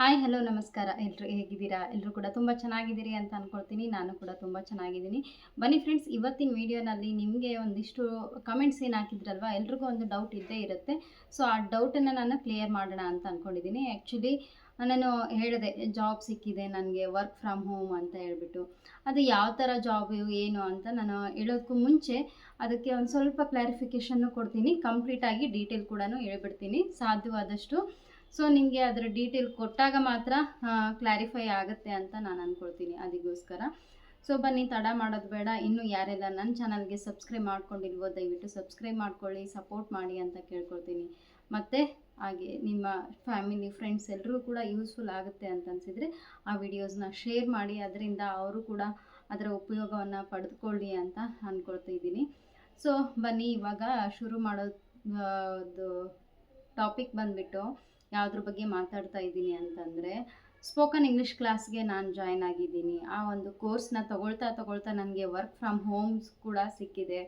Hi hello ನಮಸ್ಕಾರ. ಎಲ್ಲರೂ ಹೇಗಿದ್ದೀರಾ? ಎಲ್ಲರೂ ಕೂಡ ತುಂಬ ಚೆನ್ನಾಗಿದ್ದೀರಿ ಅಂತ ಅಂದ್ಕೊಳ್ತೀನಿ ನಾನು ಕೂಡ ತುಂಬ ಚೆನ್ನಾಗಿದ್ದೀನಿ. ಬನ್ನಿ ಫ್ರೆಂಡ್ಸ್ ಇವತ್ತಿನ ವೀಡಿಯೋನಲ್ಲಿ ನಿಮಗೆ ಒಂದಿಷ್ಟು ಕಮೆಂಟ್ಸ್ ಏನು ಹಾಕಿದ್ರಲ್ವ? ಎಲ್ರಿಗೂ ಒಂದು ಡೌಟ್ ಇದ್ದೇ ಇರುತ್ತೆ. ಸೊ ಆ ಡೌಟನ್ನು ನಾನು ಕ್ಲಿಯರ್ ಮಾಡೋಣ ಅಂತ ಅಂದ್ಕೊಂಡಿದ್ದೀನಿ ಆ್ಯಕ್ಚುಲಿ ನಾನು ಹೇಳಿದೆ ಜಾಬ್ ಸಿಕ್ಕಿದೆ, ನನಗೆ ವರ್ಕ್ ಫ್ರಮ್ ಹೋಮ್ ಅಂತ ಹೇಳಿಬಿಟ್ಟು. ಅದು ಯಾವ ಥರ ಜಾಬ್ ಏನು ಅಂತ ನಾನು ಹೇಳೋದಕ್ಕೂ ಮುಂಚೆ ಅದಕ್ಕೆ ಒಂದು ಸ್ವಲ್ಪ ಕ್ಲಾರಿಫಿಕೇಷನ್ನು ಕೊಡ್ತೀನಿ. ಕಂಪ್ಲೀಟಾಗಿ ಡೀಟೇಲ್ ಕೂಡ ಹೇಳ್ಬಿಡ್ತೀನಿ. ಸಾಧ್ಯವಾದಷ್ಟು ಸೊ ನಿಮಗೆ ಅದರ ಡೀಟೇಲ್ ಕೊಟ್ಟಾಗ ಮಾತ್ರ ಕ್ಲಾರಿಫೈ ಆಗುತ್ತೆ ಅಂತ ನಾನು ಅಂದ್ಕೊಳ್ತೀನಿ ಅದಕ್ಕೋಸ್ಕರ ಸೊ ಬನ್ನಿ, ತಡ ಮಾಡೋದು ಬೇಡ. ಇನ್ನು ಯಾರೆಲ್ಲ ನನ್ನ ಚಾನಲ್ಗೆ ಸಬ್ಸ್ಕ್ರೈಬ್ ಮಾಡ್ಕೊಂಡಿಲ್ವೋ, ದಯವಿಟ್ಟು ಸಬ್ಸ್ಕ್ರೈಬ್ ಮಾಡ್ಕೊಳ್ಳಿ ಸಪೋರ್ಟ್ ಮಾಡಿ ಅಂತ ಕೇಳ್ಕೊಳ್ತೀನಿ. ಮತ್ತು, ಹಾಗೆ ನಿಮ್ಮ ಫ್ಯಾಮಿಲಿ ಫ್ರೆಂಡ್ಸ್ ಎಲ್ಲರೂ ಕೂಡ ಯೂಸ್ಫುಲ್ ಆಗುತ್ತೆ ಅಂತ ಅನಿಸಿದರೆ, ಆ ವಿಡಿಯೋಸ್ನ ಶೇರ್ ಮಾಡಿ, ಅದರಿಂದ ಅವರು ಕೂಡ ಅದರ ಉಪಯೋಗವನ್ನು ಪಡೆದುಕೊಳ್ಳಿ ಅಂತ ಅಂದ್ಕೊಳ್ತಾ ಸೊ ಬನ್ನಿ, ಇವಾಗ ಶುರು ಮಾಡೋದು ಟಾಪಿಕ್ ಬಂದುಬಿಟ್ಟು ಯಾವುದ್ರ ಬಗ್ಗೆ ಮಾತಾಡ್ತಾ ಇದ್ದೀನಿ ಅಂತಂದರೆ ಸ್ಪೋಕನ್ ಇಂಗ್ಲೀಷ್ ಕ್ಲಾಸ್ಗೆ ನಾನು ಜಾಯ್ನ್ ಆಗಿದ್ದೀನಿ. ಆ ಒಂದು ಕೋರ್ಸ್ನ ತಗೊಳ್ತಾ ತಗೊಳ್ತಾ ನನಗೆ ವರ್ಕ್ ಫ್ರಮ್ ಹೋಮ್ಸ್ ಕೂಡ ಸಿಕ್ಕಿದೆ.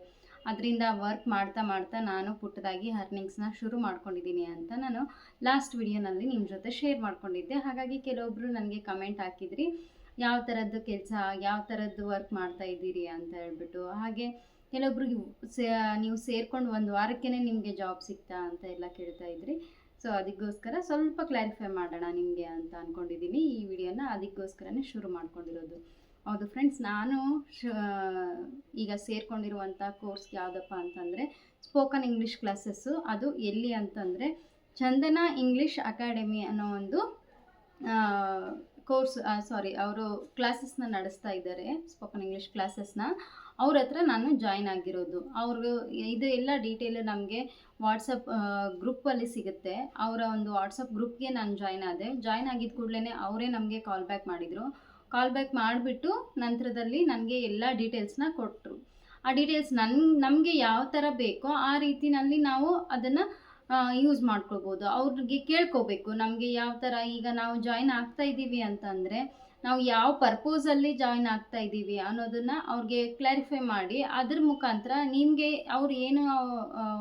ಅದರಿಂದ ವರ್ಕ್ ಮಾಡ್ತಾ ಮಾಡ್ತಾ ನಾನು ಪುಟ್ಟದಾಗಿ ಅರ್ನಿಂಗ್ಸ್ನ ಶುರು ಮಾಡ್ಕೊಂಡಿದ್ದೀನಿ ಅಂತ ನಾನು ಲಾಸ್ಟ್ ವಿಡಿಯೋನಲ್ಲಿ ನಿಮ್ಮ ಜೊತೆ ಶೇರ್ ಮಾಡ್ಕೊಂಡಿದ್ದೆ. ಹಾಗಾಗಿ ಕೆಲವೊಬ್ಬರು ನನಗೆ ಕಮೆಂಟ್ ಹಾಕಿದ್ರಿ, ಯಾವ ಥರದ್ದು ಕೆಲಸ, ಯಾವ ಥರದ್ದು ವರ್ಕ್ ಮಾಡ್ತಾ ಇದ್ದೀರಿ? ಅಂತ ಹೇಳ್ಬಿಟ್ಟು. ಹಾಗೆ ಕೆಲವೊಬ್ರು ಸೇ, ನೀವು ಸೇರ್ಕೊಂಡು ಒಂದು ವಾರಕ್ಕೇ ನಿಮಗೆ ಜಾಬ್ ಸಿಗ್ತಾ ಅಂತ ಎಲ್ಲ ಕೇಳ್ತಾ ಇದ್ರಿ. ಸೊ ಅದಕ್ಕೋಸ್ಕರ ಸ್ವಲ್ಪ ಕ್ಲಾರಿಫೈ ಮಾಡೋಣ ನಿಮಗೆ ಅಂತ ಅಂದ್ಕೊಂಡಿದ್ದೀನಿ ಈ ವಿಡಿಯೋನ. ಅದಕ್ಕೋಸ್ಕರನೇ ಶುರು ಮಾಡ್ಕೊಂಡಿರೋದು. ಹೌದು ಫ್ರೆಂಡ್ಸ್ ನಾನು ಈಗ ಸೇರ್ಕೊಂಡಿರುವಂಥ ಕೋರ್ಸ್ ಯಾವುದಪ್ಪ ಅಂತಂದರೆ ಸ್ಪೋಕನ್ ಇಂಗ್ಲೀಷ್ ಕ್ಲಾಸಸ್ಸು ಅದು ಎಲ್ಲಿ ಅಂತಂದರೆ ಚಂದನ ಇಂಗ್ಲೀಷ್ ಅಕಾಡೆಮಿ ಅನ್ನೋ ಒಂದು ಕೋರ್ಸ್ ಸಾರಿ ಅವರು ಕ್ಲಾಸಸ್ನ ನಡೆಸ್ತಾ ಇದ್ದಾರೆ ಸ್ಪೋಕನ್ ಇಂಗ್ಲೀಷ್ ಕ್ಲಾಸಸ್ನ ಅವ್ರ ಹತ್ರ ನಾನು ಜಾಯ್ನ್ ಆಗಿರೋದು. ಅವರು ಇದು ಎಲ್ಲ ಡೀಟೇಲು ನಮಗೆ ವಾಟ್ಸಪ್ ಗ್ರೂಪಲ್ಲಿ ಸಿಗುತ್ತೆ. ಅವರ ಒಂದು ವಾಟ್ಸಪ್ ಗ್ರೂಪ್ಗೆ ನಾನು ಜಾಯ್ನ್ ಆದೆ. ಜಾಯ್ನ್ ಆಗಿದ ಕೂಡಲೇ ಅವರೇ ನಮಗೆ ಕಾಲ್ ಬ್ಯಾಕ್ ಮಾಡಿದರು. ಕಾಲ್ ಬ್ಯಾಕ್ ಮಾಡಿಬಿಟ್ಟು ನಂತರದಲ್ಲಿ ನನಗೆ ಎಲ್ಲ ಡೀಟೇಲ್ಸ್ನ ಕೊಟ್ಟರು ಆ ಡೀಟೇಲ್ಸ್ ನನ್, ನಮಗೆ ಯಾವ ಥರ ಬೇಕೋ ಆ ರೀತಿನಲ್ಲಿ ನಾವು ಅದನ್ನು ಯೂಸ್ ಮಾಡ್ಕೊಳ್ಬೋದು. ಅವ್ರಿಗೆ ಕೇಳ್ಕೋಬೇಕು ನಮಗೆ ಯಾವ ಥರ ಈಗ ನಾವು ಜಾಯ್ನ್ ಆಗ್ತಾ ಇದ್ದೀವಿ ಅಂತಂದರೆ ನಾವು ಯಾವ ಪರ್ಪೋಸಲ್ಲಿ ಜಾಯಿನ್ ಆಗ್ತಾ ಇದ್ದೀವಿ ಅನ್ನೋದನ್ನು ಅವ್ರಿಗೆ ಕ್ಲಾರಿಫೈ ಮಾಡಿ ಅದ್ರ ಮುಖಾಂತರ ನಿಮಗೆ ಅವ್ರು ಏನು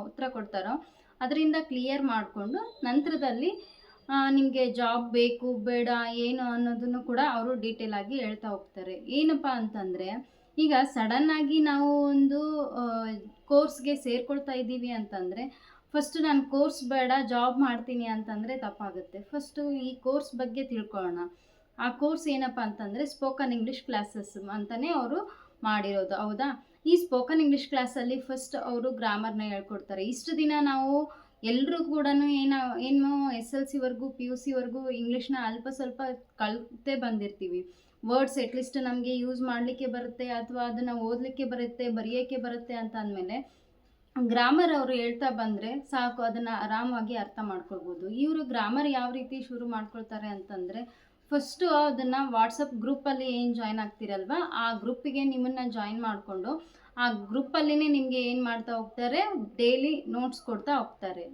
ಉತ್ತರ ಕೊಡ್ತಾರೋ ಅದರಿಂದ ಕ್ಲಿಯರ್ ಮಾಡಿಕೊಂಡು ನಂತರದಲ್ಲಿ ನಿಮಗೆ ಜಾಬ್ ಬೇಕು, ಬೇಡ, ಏನು ಅನ್ನೋದನ್ನು ಕೂಡ ಅವರು ಡೀಟೇಲ್ ಆಗಿ ಹೇಳ್ತಾ ಹೋಗ್ತಾರೆ. ಏನಪ್ಪ ಅಂತಂದರೆ, ಈಗ ಸಡನ್ನಾಗಿ ನಾವು ಒಂದು ಕೋರ್ಸ್ಗೆ ಸೇರ್ಕೊಳ್ತಾ ಇದ್ದೀವಿ ಅಂತಂದರೆ ಫಸ್ಟು ನಾನು ಕೋರ್ಸ್ ಬೇಡ ಜಾಬ್ ಮಾಡ್ತೀನಿ ಅಂತಂದರೆ ತಪ್ಪಾಗುತ್ತೆ. ಫಸ್ಟು ಈ ಕೋರ್ಸ್ ಬಗ್ಗೆ ತಿಳ್ಕೊಳ್ಳೋಣ. ಆ ಕೋರ್ಸ್ ಏನಪ್ಪ ಅಂತಂದರೆ ಸ್ಪೋಕನ್ ಇಂಗ್ಲೀಷ್ ಕ್ಲಾಸಸ್ ಅಂತಲೇ ಅವರು ಮಾಡಿರೋದು, ಹೌದಾ? ಈ ಸ್ಪೋಕನ್ ಇಂಗ್ಲೀಷ್ ಕ್ಲಾಸಲ್ಲಿ ಫಸ್ಟ್ ಅವರು ಗ್ರಾಮರ್ನ ಹೇಳ್ಕೊಡ್ತಾರೆ. ಇಷ್ಟು ದಿನ ನಾವು ಎಲ್ಲರೂ ಕೂಡ ಏನು ಏನು ಎಸ್ ಎಲ್ ಸಿವರೆಗೂ ಪಿ ಯು ಸಿವರೆಗೂ ಇಂಗ್ಲೀಷ್ನ ಅಲ್ಪ ಸ್ವಲ್ಪ ಕಲಿತೆ ಬಂದಿರ್ತೀವಿ. ವರ್ಡ್ಸ್ ಎಟ್ಲೀಸ್ಟ್ ನಮಗೆ ಯೂಸ್ ಮಾಡಲಿಕ್ಕೆ ಬರುತ್ತೆ ಅಥವಾ ಅದನ್ನು ಓದಲಿಕ್ಕೆ ಬರುತ್ತೆ, ಬರೆಯೋಕ್ಕೆ ಬರುತ್ತೆ ಅಂತ ಅಂದಮೇಲೆ ಗ್ರಾಮರ್ ಅವರು ಹೇಳ್ತಾ ಬಂದರೆ ಸಾಕು, ಅದನ್ನು ಆರಾಮಾಗಿ ಅರ್ಥ ಮಾಡ್ಕೊಳ್ಬೋದು. ಇವರು ಗ್ರಾಮರ್ ಯಾವ ರೀತಿ ಶುರು ಮಾಡ್ಕೊಳ್ತಾರೆ ಅಂತಂದರೆ ಫಸ್ಟು ಅದನ್ನು ವಾಟ್ಸಪ್ ಗ್ರೂಪಲ್ಲಿ ಏನು ಜಾಯ್ನ್ ಆಗ್ತಿರಲ್ವ, ಆ ಗ್ರೂಪಿಗೆ ನಿಮ್ಮನ್ನು ಜಾಯ್ನ್ ಮಾಡಿಕೊಂಡು, ಆ ಗ್ರೂಪಲ್ಲಿನೇ ನಿಮಗೆ ಏನು ಮಾಡ್ತಾ ಹೋಗ್ತಾರೆ ಡೈಲಿ ನೋಟ್ಸ್ ಕೊಡ್ತಾ ಹೋಗ್ತಾರೆ.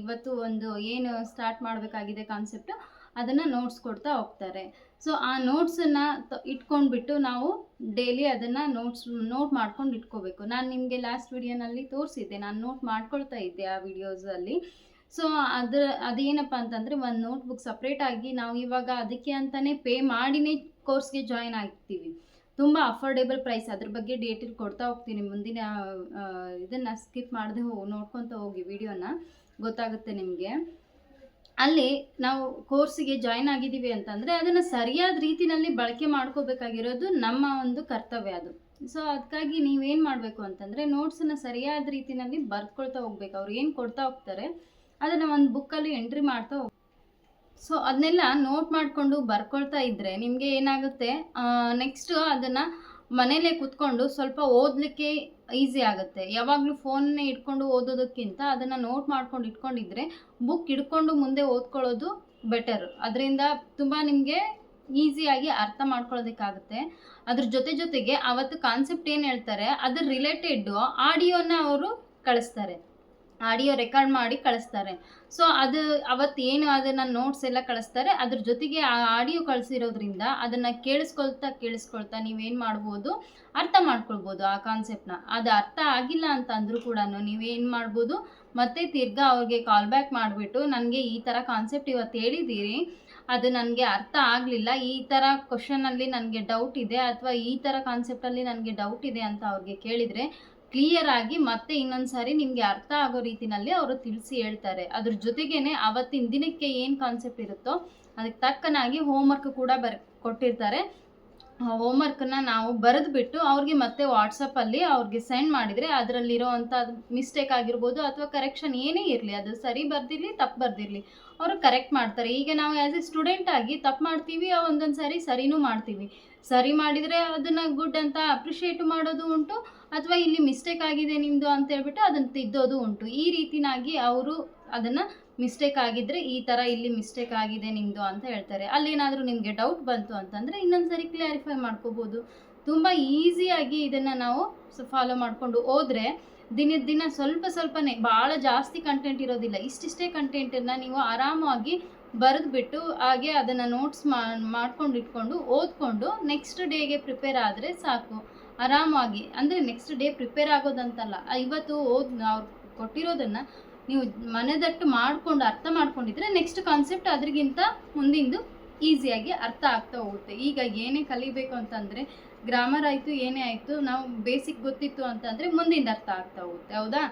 ಇವತ್ತು ಒಂದು ಏನು ಸ್ಟಾರ್ಟ್ ಮಾಡಬೇಕಾಗಿದೆ ಕಾನ್ಸೆಪ್ಟು ಅದನ್ನು ನೋಟ್ಸ್ ಕೊಡ್ತಾ ಹೋಗ್ತಾರೆ. ಸೊ ಆ ನೋಟ್ಸನ್ನು ಇಟ್ಕೊಂಡ್ಬಿಟ್ಟು ನಾವು ಡೈಲಿ ಅದನ್ನು ನೋಟ್ಸ್ ನೋಟ್ ಮಾಡ್ಕೊಂಡು ಇಟ್ಕೋಬೇಕು. ನಾನು ನಿಮಗೆ ಲಾಸ್ಟ್ ವಿಡಿಯೋನಲ್ಲಿ ತೋರಿಸಿದ್ದೆ, ನಾನು ನೋಟ್ ಮಾಡ್ಕೊಳ್ತಾ ಇದ್ದೆ ಆ ವಿಡಿಯೋಸಲ್ಲಿ ಸೊ ಅದ್ರ, ಅದೇನಪ್ಪ ಅಂತಂದರೆ ಒಂದು ನೋಟ್ಬುಕ್ ಸಪ್ರೇಟಾಗಿ ನಾವು ಇವಾಗ ಅದಕ್ಕೆ ಅಂತಲೇ ಪೇ ಮಾಡಿನೇ ಕೋರ್ಸ್ಗೆ ಜಾಯಿನ್ ಆಗ್ತೀವಿ. ತುಂಬ ಅಫೋರ್ಡೆಬಲ್ ಪ್ರೈಸ್ ಅದ್ರ ಬಗ್ಗೆ ಡೇಟಲ್ಲಿ ಕೊಡ್ತಾ ಹೋಗ್ತೀನಿ. ಮುಂದಿನ ಇದನ್ನು ಸ್ಕಿಪ್ ಮಾಡದೆ ಹೋಗಿ ನೋಡ್ಕೊತ ಹೋಗಿ ವಿಡಿಯೋನ ಗೊತ್ತಾಗುತ್ತೆ ನಿಮಗೆ. ಅಲ್ಲಿ ನಾವು ಕೋರ್ಸಿಗೆ ಜಾಯ್ನ್ ಆಗಿದ್ದೀವಿ ಅಂತಂದರೆ ಅದನ್ನು ಸರಿಯಾದ ರೀತಿಯಲ್ಲಿ ಬಳಕೆ ಮಾಡ್ಕೋಬೇಕಾಗಿರೋದು ನಮ್ಮ ಒಂದು ಕರ್ತವ್ಯ ಅದು. ಸೊ ಅದಕ್ಕಾಗಿ ನೀವೇನು ಮಾಡಬೇಕು ಅಂತಂದರೆ ನೋಟ್ಸನ್ನು ಸರಿಯಾದ ರೀತಿಯಲ್ಲಿ ಬರ್ಕೊಳ್ತಾ ಹೋಗ್ಬೇಕು. ಅವ್ರು ಏನು ಕೊಡ್ತಾ ಹೋಗ್ತಾರೆ? ಅದನ್ನು ಒಂದು ಬುಕ್ಕಲ್ಲಿ ಎಂಟ್ರಿ ಮಾಡ್ತಾ ಹೋಗಿ. ಸೊ ಅದನ್ನೆಲ್ಲ ನೋಟ್ ಮಾಡಿಕೊಂಡು ಬರ್ಕೊಳ್ತಾ ಇದ್ದರೆ ನಿಮಗೆ ಏನಾಗುತ್ತೆ? ನೆಕ್ಸ್ಟು ಅದನ್ನು ಮನೇಲೇ ಕೂತ್ಕೊಂಡು ಸ್ವಲ್ಪ ಓದಲಿಕ್ಕೆ ಈಸಿ ಆಗುತ್ತೆ. ಯಾವಾಗಲೂ ಫೋನ್ನೇ ಇಟ್ಕೊಂಡು ಓದೋದಕ್ಕಿಂತ ಅದನ್ನು ನೋಟ್ ಮಾಡ್ಕೊಂಡು ಇಟ್ಕೊಂಡಿದ್ರೆ ಬುಕ್ ಇಟ್ಕೊಂಡು ಮುಂದೆ ಓದ್ಕೊಳ್ಳೋದು ಬೆಟರ್ ಅದರಿಂದ ತುಂಬ ನಿಮಗೆ ಈಸಿಯಾಗಿ ಅರ್ಥ ಮಾಡ್ಕೊಳ್ಳೋದಕ್ಕಾಗುತ್ತೆ ಅದ್ರ ಜೊತೆ ಜೊತೆಗೆ ಅವತ್ತು ಕಾನ್ಸೆಪ್ಟ್ ಏನು ಹೇಳ್ತಾರೆ? ಅದ್ರ ರಿಲೇಟೆಡ್ಡು ಆಡಿಯೋನ ಅವರು ಕಳಿಸ್ತಾರೆ. ಆಡಿಯೋ ರೆಕಾರ್ಡ್ ಮಾಡಿ ಕಳಿಸ್ತಾರೆ. ಸೊ, ಅದು ಅವತ್ತು ಏನು ಅದನ್ನು ನೋಟ್ಸ್ ಎಲ್ಲ ಕಳಿಸ್ತಾರೆ. ಅದ್ರ ಜೊತೆಗೆ ಆ ಆಡಿಯೋ ಕಳಿಸಿರೋದ್ರಿಂದ ಅದನ್ನು ಕೇಳಿಸ್ಕೊಳ್ತಾ ಕೇಳಿಸ್ಕೊಳ್ತಾ ನೀವೇನು ಮಾಡ್ಬೋದು? ಅರ್ಥ ಮಾಡ್ಕೊಳ್ಬೋದು ಆ ಕಾನ್ಸೆಪ್ಟ್ನ ಅದು ಅರ್ಥ ಆಗಿಲ್ಲ ಅಂತ ಅಂದರೂ ಕೂಡ ನೀವೇನು ಮಾಡ್ಬೋದು? ಮತ್ತೆ ತಿರ್ಗಾ ಅವ್ರಿಗೆ ಕಾಲ್ ಬ್ಯಾಕ್ ಮಾಡಿಬಿಟ್ಟು ನನಗೆ ಈ ಥರ ಕಾನ್ಸೆಪ್ಟ್ ಇವತ್ತು ಹೇಳಿದ್ದೀರಿ. ಅದು ನನಗೆ ಅರ್ಥ ಆಗಲಿಲ್ಲ. ಈ ಥರ ಕ್ವಶನಲ್ಲಿ ನನಗೆ ಡೌಟ್ ಇದೆ ಅಥವಾ ಈ ಥರ ಕಾನ್ಸೆಪ್ಟಲ್ಲಿ ನನಗೆ ಡೌಟ್ ಇದೆ ಅಂತ ಅವ್ರಿಗೆ ಕೇಳಿದರೆ ಕ್ಲಿಯರ್ ಆಗಿ ಮತ್ತೆ ಇನ್ನೊಂದು ನಿಮಗೆ ಅರ್ಥ ಆಗೋ ರೀತಿನಲ್ಲಿ ಅವರು ತಿಳಿಸಿ ಹೇಳ್ತಾರೆ. ಅದ್ರ ಜೊತೆಗೇನೆ ಅವತ್ತಿನ ದಿನಕ್ಕೆ ಏನು ಕಾನ್ಸೆಪ್ಟ್ ಇರುತ್ತೋ ಅದಕ್ಕೆ ತಕ್ಕನಾಗಿ ಹೋಮ್ವರ್ಕ್ ಕೂಡ ಬರ್, ಕೊಟ್ಟಿರ್ತಾರೆ. ಹೋಮ್ವರ್ಕನ್ನ ನಾವು ಬರೆದುಬಿಟ್ಟು ಅವ್ರಿಗೆ ಮತ್ತೆ ವಾಟ್ಸಪ್ಪಲ್ಲಿ ಅವ್ರಿಗೆ ಸೆಂಡ್ ಮಾಡಿದರೆ ಅದರಲ್ಲಿರೋ ಅಂಥ ಮಿಸ್ಟೇಕ್ ಆಗಿರ್ಬೋದು ಅಥವಾ ಕರೆಕ್ಷನ್ ಏನೇ ಇರಲಿ, ಅದು ಸರಿ ಬರ್ದಿರಲಿ, ತಪ್ಪು ಬರ್ದಿರಲಿ, ಅವರು ಕರೆಕ್ಟ್ ಮಾಡ್ತಾರೆ. ಈಗ ನಾವು ಆ್ಯಸ್ ಎ ಸ್ಟೂಡೆಂಟ್ ಆಗಿ ತಪ್ಪು ಮಾಡ್ತೀವಿ ಒಂದೊಂದು ಸಾರಿ ಸರಿನೂ ಮಾಡ್ತೀವಿ. ಸರಿ ಮಾಡಿದರೆ ಅದನ್ನು ಗುಡ್ ಅಂತ ಅಪ್ರಿಷಿಯೇಟ್ ಮಾಡೋದು ಉಂಟು, ಅಥವಾ ಇಲ್ಲಿ ಮಿಸ್ಟೇಕ್ ಆಗಿದೆ ನಿಮ್ಮದು ಅಂತ ಹೇಳ್ಬಿಟ್ಟು ಅದನ್ನು ತಿದ್ದೋದು ಉಂಟು. ಈ ರೀತಿನಾಗಿ ಅವರು ಅದನ್ನು ಮಿಸ್ಟೇಕ್ ಆಗಿದ್ದರೆ ಈ ಥರ ಇಲ್ಲಿ ಮಿಸ್ಟೇಕ್ ಆಗಿದೆ ನಿಮ್ಮದು ಅಂತ ಹೇಳ್ತಾರೆ. ಅಲ್ಲಿ ಅಲ್ಲೇನಾದರೂ ನಿಮಗೆ ಡೌಟ್ ಬಂತು ಅಂತಂದರೆ ಇನ್ನೊಂದು ಸರಿ ಕ್ಲಾರಿಫೈ ಮಾಡ್ಕೋಬೋದು. ತುಂಬ ಈಸಿಯಾಗಿ ಇದನ್ನು ನಾವು ಫಾಲೋ ಮಾಡಿಕೊಂಡು ಹೋದರೆ ದಿನದ ದಿನ ಸ್ವಲ್ಪ ಸ್ವಲ್ಪನೇ ಭಾಳ ಜಾಸ್ತಿ ಕಂಟೆಂಟ್ ಇರೋದಿಲ್ಲ. ಇಷ್ಟಿಷ್ಟೇ ಕಂಟೆಂಟನ್ನು ನೀವು ಆರಾಮಾಗಿ ಬರೆದುಬಿಟ್ಟು ಹಾಗೆ ಅದನ್ನು ನೋಟ್ಸ್ ಮಾಡ್ಕೊಂಡು ಇಟ್ಕೊಂಡು ಓದ್ಕೊಂಡು ನೆಕ್ಸ್ಟ್ ಡೇಗೆ ಪ್ರಿಪೇರ್ ಆದರೆ ಸಾಕು. ಆರಾಮಾಗಿ ಅಂದರೆ ನೆಕ್ಸ್ಟ್ ಡೇ ಪ್ರಿಪೇರ್ ಆಗೋದಂತಲ್ಲ. ಇವತ್ತು ಓದ್, ಅವ್ರು ಕೊಟ್ಟಿರೋದನ್ನು ನೀವು ಮನೆದಟ್ಟು ಮಾಡಿಕೊಂಡು, ಅರ್ಥ ಮಾಡ್ಕೊಂಡಿದ್ರೆ ನೆಕ್ಸ್ಟ್ ಕಾನ್ಸೆಪ್ಟ್ ಅದ್ರಿಗಿಂತ ಮುಂದಿಂದು ಈಸಿಯಾಗಿ ಅರ್ಥ ಆಗ್ತಾ ಹೋಗುತ್ತೆ. ಈಗ ಏನೇ ಕಲಿಬೇಕು ಅಂತಂದರೆ ಗ್ರಾಮರ್ ಆಯಿತು, ಏನೇ ಆಯಿತು, ನಾವು ಬೇಸಿಕ್ ಗೊತ್ತಿತ್ತು ಅಂತಂದರೆ ಮುಂದಿಂದ ಅರ್ಥ ಆಗ್ತಾ ಹೋಗುತ್ತೆ, ಹೌದಾ?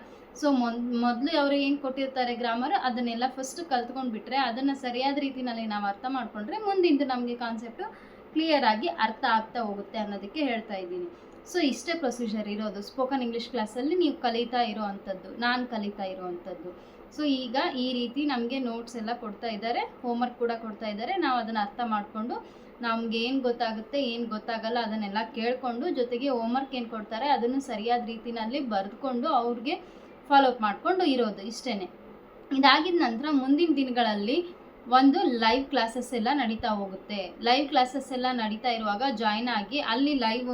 ಸೊ ಮೊದ್, ಮೊದಲು ಅವರು ಏನು ಕೊಟ್ಟಿರ್ತಾರೆ ಗ್ರಾಮರ್ ಅದನ್ನೆಲ್ಲ ಫಸ್ಟ್ ಕಲ್ತ್ಕೊಂಡು ಬಿಟ್ರೆ ಅದನ್ನು ಸರಿಯಾದ ರೀತಿನಲ್ಲಿ ನಾವು ಅರ್ಥ ಮಾಡಿಕೊಂಡ್ರೆ ಮುಂದಿಂದು ನಮಗೆ ಕಾನ್ಸೆಪ್ಟು ಕ್ಲಿಯರ್ ಆಗಿ ಅರ್ಥ ಆಗ್ತಾ ಹೋಗುತ್ತೆ ಅನ್ನೋದಕ್ಕೆ ಹೇಳ್ತಾ ಇದ್ದೀನಿ. ಸೊ ಇಷ್ಟೇ ಪ್ರೊಸೀಜರ್ ಇರೋದು. ಸ್ಪೋಕನ್ ಇಂಗ್ಲೀಷ್ ಕ್ಲಾಸಲ್ಲಿ ನೀವು ಕಲಿತಾ ಇರೋ ಅಂಥದ್ದು, ನಾನು ಕಲಿತಾ ಇರೋ ಅಂಥದ್ದು. ಸೊ ಈಗ ಈ ರೀತಿ ನಮಗೆ ನೋಟ್ಸ್ ಎಲ್ಲ ಕೊಡ್ತಾ ಇದ್ದಾರೆ ಹೋಮ್ವರ್ಕ್ ಕೂಡ ಕೊಡ್ತಾ ಇದ್ದಾರೆ. ನಾವು ಅದನ್ನು ಅರ್ಥ ಮಾಡಿಕೊಂಡು ನಮ್ಗೆ ಏನು ಗೊತ್ತಾಗುತ್ತೆ, ಏನು ಗೊತ್ತಾಗಲ್ಲ ಅದನ್ನೆಲ್ಲ ಕೇಳಿಕೊಂಡು ಜೊತೆಗೆ ಹೋಮ್ವರ್ಕ್ ಏನು ಕೊಡ್ತಾರೆ ಅದನ್ನು ಸರಿಯಾದ ರೀತಿನಲ್ಲಿ ಬರೆದುಕೊಂಡು ಅವ್ರಿಗೆ ಫಾಲೋ ಅಪ್ ಮಾಡಿಕೊಂಡು ಇರೋದು ಇಷ್ಟೇ ಇದಾಗಿದ ನಂತರ ಮುಂದಿನ ದಿನಗಳಲ್ಲಿ ಒಂದು ಲೈವ್ ಕ್ಲಾಸಸ್ ಎಲ್ಲ ನಡೀತಾ ಹೋಗುತ್ತೆ. ಲೈವ್ ಕ್ಲಾಸಸ್ ಎಲ್ಲ ನಡೀತಾ ಇರುವಾಗ ಜಾಯ್ನ್ ಆಗಿ ಅಲ್ಲಿ ಲೈವ್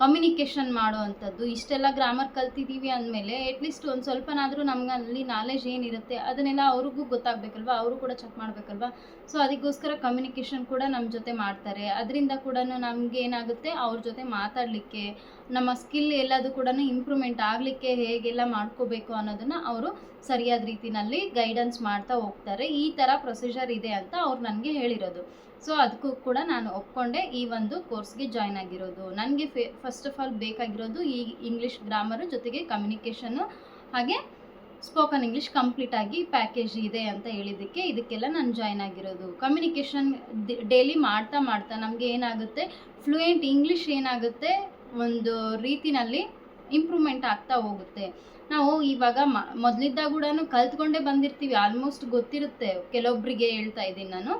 ಕಮ್ಯುನಿಕೇಷನ್ ಮಾಡೋ ಅಂಥದ್ದು ಇಷ್ಟೆಲ್ಲ ಗ್ರಾಮರ್ ಕಲ್ತಿದ್ದೀವಿ ಅಂದಮೇಲೆ ಅಟ್ಲೀಸ್ಟ್ ಒಂದು ಸ್ವಲ್ಪನಾದರೂ ನಮ್ಗೆ ಅಲ್ಲಿ ನಾಲೆಜ್ ಏನಿರುತ್ತೆ, ಅದನ್ನೆಲ್ಲ ಅವ್ರಿಗೂ ಗೊತ್ತಾಗಬೇಕಲ್ವ? ಅವರು ಕೂಡ ಚೆಕ್ ಮಾಡಬೇಕಲ್ವಾ? ಸೊ ಅದಕ್ಕೋಸ್ಕರ ಕಮ್ಯುನಿಕೇಷನ್ ಕೂಡ ನಮ್ಮ ಜೊತೆ ಮಾಡ್ತಾರೆ. ಅದರಿಂದ ಕೂಡ ನಮಗೆ ಏನಾಗುತ್ತೆ? ಅವ್ರ ಜೊತೆ ಮಾತಾಡಲಿಕ್ಕೆ, ನಮ್ಮ ಸ್ಕಿಲ್ ಎಲ್ಲದು ಕೂಡ ಇಂಪ್ರೂವ್ಮೆಂಟ್ ಆಗಲಿಕ್ಕೆ ಹೇಗೆಲ್ಲ ಮಾಡ್ಕೋಬೇಕು ಅನ್ನೋದನ್ನು ಅವರು ಸರಿಯಾದ ರೀತಿಯಲ್ಲಿ ಗೈಡೆನ್ಸ್ ಮಾಡ್ತಾ ಹೋಗ್ತಾರೆ. ಈ ಥರ ಪ್ರೊಸೀಜರ್ ಇದೆ ಅಂತ ಅವ್ರು ನನಗೆ ಹೇಳಿರೋದು. ಸೊ ಅದಕ್ಕೂ ಕೂಡ ನಾನು ಒಪ್ಕೊಂಡೆ ಈ ಒಂದು ಕೋರ್ಸ್ಗೆ ಜಾಯ್ನ್ ಆಗಿರೋದು. ನನಗೆ ಫೆ ಫಸ್ಟ್ ಆಫ್ ಆಲ್ ಬೇಕಾಗಿರೋದು ಈ ಇಂಗ್ಲೀಷ್ ಗ್ರಾಮರು ಜೊತೆಗೆ ಕಮ್ಯುನಿಕೇಷನ್ನು ಹಾಗೆ ಸ್ಪೋಕನ್ ಇಂಗ್ಲೀಷ್ ಕಂಪ್ಲೀಟ್ ಆಗಿ ಪ್ಯಾಕೇಜ್ ಇದೆ ಅಂತ ಹೇಳಿದ್ದಕ್ಕೆ ಇದಕ್ಕೆಲ್ಲ ನಾನು ಜಾಯ್ನ್ ಆಗಿರೋದು. ಕಮ್ಯುನಿಕೇಷನ್ ಡೈಲಿ ಮಾಡ್ತಾ ಮಾಡ್ತಾ ನಮಗೆ ಏನಾಗುತ್ತೆ? ಫ್ಲೂಯೆಂಟ್ ಇಂಗ್ಲೀಷ್ ಏನಾಗುತ್ತೆ? ಒಂದು ರೀತಿನಲ್ಲಿ ಇಂಪ್ರೂವ್ಮೆಂಟ್ ಆಗ್ತಾ ಹೋಗುತ್ತೆ. ನಾವು ಇವಾಗ ಮ ಮೊದಲಿದ್ದಾಗ ಕೂಡ ಕಲ್ತ್ಕೊಂಡೇ ಬಂದಿರ್ತೀವಿ. ಆಲ್ಮೋಸ್ಟ್ ಗೊತ್ತಿರುತ್ತೆ. ಕೆಲವೊಬ್ಬರಿಗೆ ಹೇಳ್ತಾ ಇದ್ದೀನಿ ನಾನು.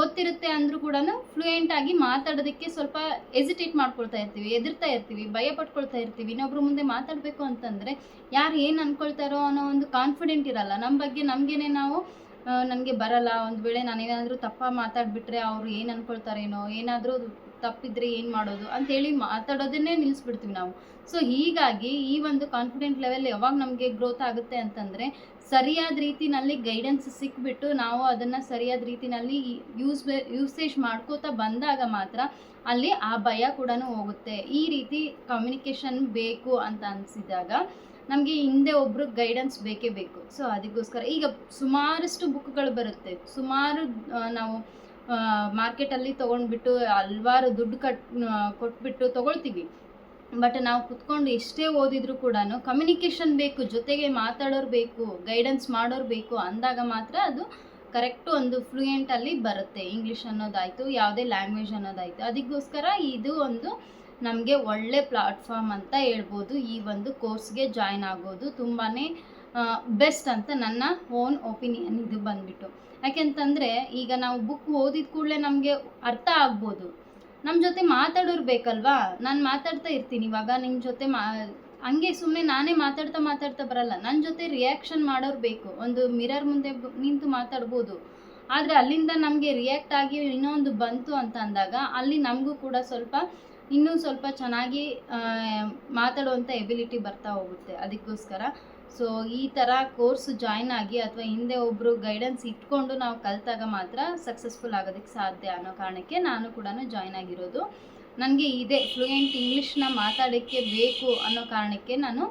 ಗೊತ್ತಿರುತ್ತೆ ಅಂದರೂ ಕೂಡ ಫ್ಲೂಯೆಂಟ್ ಆಗಿ ಮಾತಾಡೋದಕ್ಕೆ ಸ್ವಲ್ಪ ಎಸಿಟೇಟ್ ಮಾಡ್ಕೊಳ್ತಾ ಇರ್ತೀವಿ ಎದುರ್ತಾ ಇರ್ತೀವಿ, ಭಯ ಪಟ್ಕೊಳ್ತಾ ಇರ್ತೀವಿ. ಇನ್ನೊಬ್ರ ಮುಂದೆ ಮಾತಾಡಬೇಕು ಅಂತಂದರೆ ಯಾರು ಏನು ಅನ್ಕೊಳ್ತಾರೋ ಅನ್ನೋ ಒಂದು ಕಾನ್ಫಿಡೆಂಟ್ ಇರಲ್ಲ. ನಮ್ಮ ಬಗ್ಗೆ ನಮಗೇನೆ ನಾವು ನನಗೆ ಬರಲ್ಲ. ಒಂದು ವೇಳೆ ನಾನೇನಾದರೂ ತಪ್ಪ ಮಾತಾಡಿಬಿಟ್ರೆ ಅವರು ಏನು ಅನ್ಕೊಳ್ತಾರೇನೋ, ಏನಾದರೂ ತಪ್ಪಿದ್ರೆ ಏನು ಮಾಡೋದು ಅಂತೇಳಿ ಮಾತಾಡೋದನ್ನೇ ನಿಲ್ಲಿಸ್ಬಿಡ್ತೀವಿ ನಾವು. ಸೊ ಹೀಗಾಗಿ ಈ ಒಂದು ಕಾನ್ಫಿಡೆಂಟ್ ಲೆವೆಲ್ ಯಾವಾಗ ನಮಗೆ ಗ್ರೋತ್ ಆಗುತ್ತೆ ಅಂತಂದರೆ ಸರಿಯಾದ ರೀತಿನಲ್ಲಿ ಗೈಡೆನ್ಸ್ ಸಿಕ್ಬಿಟ್ಟು ನಾವು ಅದನ್ನು ಸರಿಯಾದ ರೀತಿನಲ್ಲಿ ಯೂಸ್ ಯೂಸೇಜ್ ಮಾಡ್ಕೋತಾ ಬಂದಾಗ ಮಾತ್ರ ಅಲ್ಲಿ ಆ ಭಯ ಕೂಡ ಹೋಗುತ್ತೆ. ಈ ರೀತಿ ಕಮ್ಯುನಿಕೇಷನ್ ಬೇಕು ಅಂತ ಅನಿಸಿದಾಗ ನಮಗೆ ಹಿಂದೆ ಒಬ್ರು ಗೈಡೆನ್ಸ್ ಬೇಕೇ ಬೇಕು. ಸೊ ಅದಕ್ಕೋಸ್ಕರ ಈಗ ಸುಮಾರಷ್ಟು ಬುಕ್ಗಳು ಬರುತ್ತೆ. ಸುಮಾರು ನಾವು ಮಾರ್ಕೆಟಲ್ಲಿ ತೊಗೊಂಡ್ಬಿಟ್ಟು ಹಲ್ವಾರು ದುಡ್ಡು ಕಟ್ ಕೊಟ್ಬಿಟ್ಟು ತೊಗೊಳ್ತೀವಿ. ಬಟ್ ನಾವು ಕುತ್ಕೊಂಡು ಎಷ್ಟೇ ಓದಿದ್ರು ಕೂಡ ಕಮ್ಯುನಿಕೇಷನ್ ಬೇಕು, ಜೊತೆಗೆ ಮಾತಾಡೋರು ಬೇಕು ಗೈಡೆನ್ಸ್ ಮಾಡೋರು ಬೇಕು ಅಂದಾಗ ಮಾತ್ರ ಅದು ಕರೆಕ್ಟು ಒಂದು ಫ್ಲೂಯೆಂಟಲ್ಲಿ ಬರುತ್ತೆ. ಇಂಗ್ಲೀಷ್ ಅನ್ನೋದಾಯಿತು, ಯಾವುದೇ ಲ್ಯಾಂಗ್ವೇಜ್ ಅನ್ನೋದಾಯಿತು. ಅದಕ್ಕೋಸ್ಕರ ಇದು ಒಂದು ನಮಗೆ ಒಳ್ಳೆ ಪ್ಲಾಟ್ಫಾರ್ಮ್ ಅಂತ ಹೇಳ್ಬೋದು. ಈ ಒಂದು ಕೋರ್ಸ್ಗೆ ಜಾಯ್ನ್ ಆಗೋದು ತುಂಬಾ ಬೆಸ್ಟ್ ಅಂತ ನನ್ನ ಓನ್ ಒಪಿನಿಯನ್ ಇದು ಬಂದ್ಬಿಟ್ಟು. ಯಾಕೆಂತಂದರೆ, ಈಗ ನಾವು ಬುಕ್ ಓದಿದ ಕೂಡಲೇ ನಮಗೆ ಅರ್ಥ ಆಗ್ಬೋದು. ನಮ್ಮ ಜೊತೆ ಮಾತಾಡೋರು ಬೇಕಲ್ವಾ? ನಾನು ಮಾತಾಡ್ತಾ ಇರ್ತೀನಿ, ಇವಾಗ ನಿಮ್ಮ ಜೊತೆ ಮಾ, ಹಂಗೆ ಸುಮ್ಮನೆ ನಾನೇ ಮಾತಾಡ್ತಾ ಮಾತಾಡ್ತಾ ಬರಲ್ಲ. ನನ್ನ ಜೊತೆ ರಿಯಾಕ್ಷನ್ ಮಾಡೋರು ಬೇಕು. ಒಂದು ಮಿರರ್ ಮುಂದೆ ನಿಂತು ಮಾತಾಡ್ಬೋದು. ಆದರೆ ಅಲ್ಲಿಂದ ನಮಗೆ ರಿಯಾಕ್ಟ್ ಆಗಿ ಇನ್ನೊಂದು ಬಂತು ಅಂತ ಅಂದಾಗ, ಅಲ್ಲಿ ನಮಗೂ ಕೂಡ ಸ್ವಲ್ಪ, ಇನ್ನೂ ಸ್ವಲ್ಪ ಚೆನ್ನಾಗಿ ಮಾತಾಡುವಂಥ ಎಬಿಲಿಟಿ ಬರ್ತಾ ಹೋಗುತ್ತೆ. ಅದಕ್ಕೋಸ್ಕರ ಸೊ ಈ ಥರ ಕೋರ್ಸ್ ಜಾಯ್ನ್ ಆಗಿ ಅಥವಾ ಹಿಂದೆ ಒಬ್ಬರು ಗೈಡೆನ್ಸ್ ಇಟ್ಕೊಂಡು ನಾವು ಕಲಿತಾಗ ಮಾತ್ರ ಸಕ್ಸಸ್ಫುಲ್ ಆಗೋದಕ್ಕೆ ಸಾಧ್ಯ ಅನ್ನೋ ಕಾರಣಕ್ಕೆ ನಾನು ಕೂಡ ಜಾಯ್ನ್ ಆಗಿರೋದು. ನನಗೆ ಇದೇ ಫ್ಲೂಯೆಂಟ್ ಇಂಗ್ಲೀಷ್ನ ಮಾತಾಡೋಕ್ಕೆ ಬೇಕು ಅನ್ನೋ ಕಾರಣಕ್ಕೆ ನಾನು